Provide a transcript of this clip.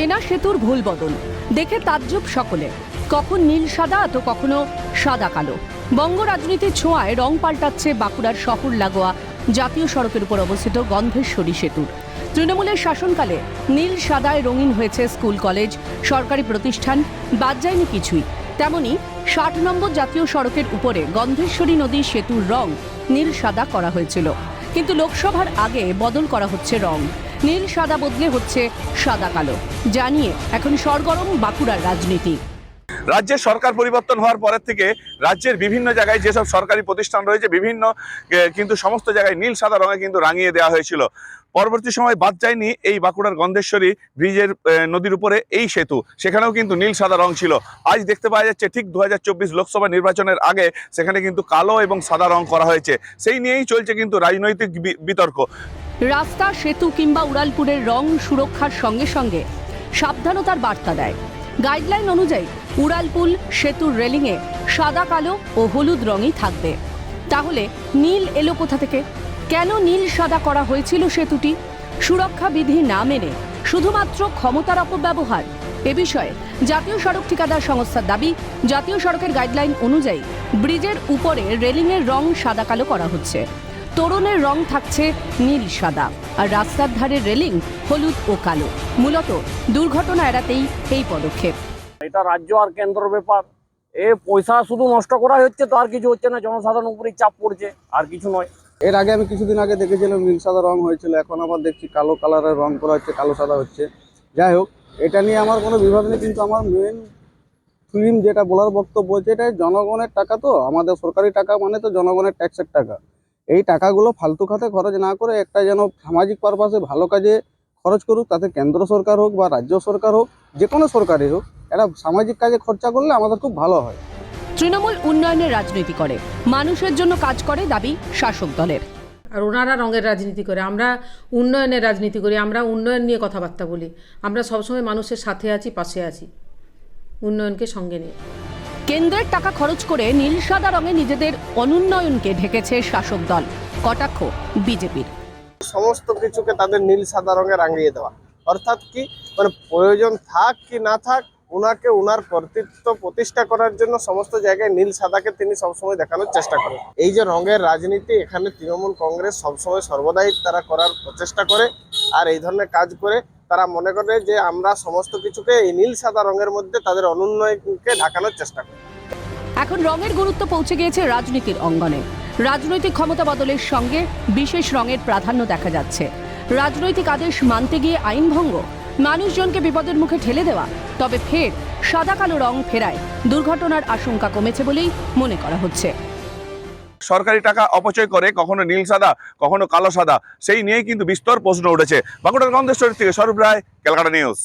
চেনা সেতুর ভুল বদল। দেখে তাজ্জব সকলে। কখন নীল সাদা তো কখনো সাদা কালো। বঙ্গ রাজনীতির ছোঁয়ায় রং পাল্টাচ্ছে বাঁকুড়ার শহর লাগোয়া জাতীয় সড়কের উপর অবস্থিত গন্ধেশ্বরী সেতুর। তৃণমূলের শাসনকালে নীল সাদায় রঙিন হয়েছে স্কুল, কলেজ, সরকারি প্রতিষ্ঠান, বাদ যায়নি কিছুই। তেমনি ষাট নম্বর জাতীয় সড়কের উপরে গন্ধেশ্বরী নদীর সেতুর রং নীল সাদা করা হয়েছিল। কিন্তু লোকসভার আগে বদল করা হচ্ছে রং। নীল, সাদা বদলে হচ্ছে সাদা কালো। জানিয়ে এখন সরগরম বাঁকুড়ার রাজনীতি। রাজ্যের সরকার পরিবর্তন হওয়ার পরের থেকে রাজ্যের বিভিন্ন জায়গায় যেসব সরকারি প্রতিষ্ঠান রয়েছে, বিভিন্ন কিন্তু সমস্ত জায়গায় নীল, সাদা রঙে কিন্তু রাঙিয়ে দেওয়া হয়েছিল। পরবর্তী সময় বাদ যায়নি এই বাঁকুড়ার গন্ধেশ্বরী ব্রিজের নদীর উপরে এই সেতু। সেখানেও কিন্তু নীল, সাদা রং ছিল। আজ দেখতে পাওয়া যাচ্ছে ঠিক দু হাজার চব্বিশ লোকসভা নির্বাচনের আগে সেখানে কিন্তু কালো এবং সাদা রং করা হয়েছে। সেই নিয়েই চলছে কিন্তু রাজনৈতিক বিতর্ক। রাস্তা, সেতু কিংবা উড়ালপুরের রং সুরক্ষার সঙ্গে সঙ্গে সাবধানতার বার্তা দেয়। গাইডলাইন অনুযায়ী উড়ালপুল, সেতুর রেলিংয়ে সাদা, কালো ও হলুদ রঙই থাকবে। তাহলে নীল এলো কোথা থেকে? কেন নীল সাদা করা হয়েছিল সেতুটি? সুরক্ষা বিধি না মেনে শুধুমাত্র ক্ষমতার অপব্যবহার এ বিষয়ে জাতীয় সড়ক ঠিকাদার সংস্থার দাবি, জাতীয় সড়কের গাইডলাইন অনুযায়ী ব্রিজের উপরে রেলিংয়ের রং সাদা কালো করা হচ্ছে। তোরণের রং থাকছে নীল সাদা আর রাস্তার ধারে রেলিং হলুদ ও কালো। মূলত দুর্ঘটনা এড়াতেই এই পদক্ষেপ। এটা রাজ্য আর কেন্দ্র ব্যাপার। এ পয়সা শুধু নষ্ট করা হচ্ছে তো আর কিছু হচ্ছে না জনসাধারণ উপরে চাপ পড়ছে আর কিছু নয়। এর আগে আমি কিছুদিন আগে দেখেছিলাম নীল সাদা রং হয়েছিল এখন আবার দেখছি কালো কালারের রং করা হচ্ছে কালো সাদা হচ্ছে। যাই হোক এটা নিয়ে আমার কোনো বিভাগ নেই কিন্তু আমার মেন ফিল্ম যেটা বলার বক্তব্য হচ্ছে এটা জনগণের টাকা তো আমাদের সরকারি টাকা মানে তো জনগণের ট্যাক্সের টাকা। এই টাকাগুলো ফালতু খাতে খরচ না করে একটা যেন সামাজিক পারপাসে ভালো কাজে খরচ করুক তাতে কেন্দ্র সরকার হোক বা রাজ্য সরকার হোক যে কোনো সরকারই হোক এটা সামাজিক কাজে খরচা করলে আমাদের খুব ভালো হয়। তৃণমূল উন্নয়নের রাজনীতি করে মানুষের জন্য কাজ করে দাবি শাসক দলের। আর ওনারা রঙের রাজনীতি করে আমরা উন্নয়নের রাজনীতি করি আমরা উন্নয়ন নিয়ে কথাবার্তা বলি আমরা সবসময় মানুষের সাথে আছি পাশে আছি উন্নয়নকে সঙ্গে নিয়ে। কেন্দ্রের টাকা খরচ করে নীল সাদা রঙে নিজেদের অনুন্নয়নকে ঢেকেছে শাসক দল, কটাক্ষ বিজেপির। সমস্ত কিছুকে তাদের নীল সাদা রঙে রাঙিয়ে দেওয়া। অর্থাৎ কি? মানে প্রয়োজন থাক কি না থাক উনাকে উনার কর্তৃত্ব প্রতিষ্ঠা করার জন্য সমস্ত জায়গায় নীল সাদাকে তিনি সবসময় দেখানোর চেষ্টা করেন। এই যে রঙের রাজনীতি এখানে তৃণমূল কংগ্রেস সবসময় সর্বদাই তারা করার প্রচেষ্টা করে আর এই ধরনের কাজ করে, তারা মনে করে যে আমরা সমস্ত কিছুকে এই নীল সাদা রঙের মধ্যে তাদের অনুন্নয়নকে ঢাকানোর চেষ্টা করি। এখন রঙের গুরুত্ব পৌঁছে গিয়েছে রাজনীতির অঙ্গনে। রাজনৈতিক ক্ষমতা বদলের সঙ্গে বিশেষ রঙের প্রাধান্য দেখা যাচ্ছে। রাজনৈতিক আদেশ মানতে গিয়ে আইন ভঙ্গ? মানুষজনকে বিপদের মুখে ঠেলে দেওয়া, তবে ফের সাদা কালো রং ফেরায়। দুর্ঘটনার আশঙ্কা কমেছে বলেই মনে করা হচ্ছে। সরকারি টাকা অপচয় করে কখনো নীল সাদা, কখনো কালো সাদা, সেই নিয়ে কিন্তু বিস্তর প্রশ্ন উঠেছে। বাঁকুড়ার গন্ধেশ্বরী থেকে স্বরূপ রায় ক্যালকাটা নিউজ।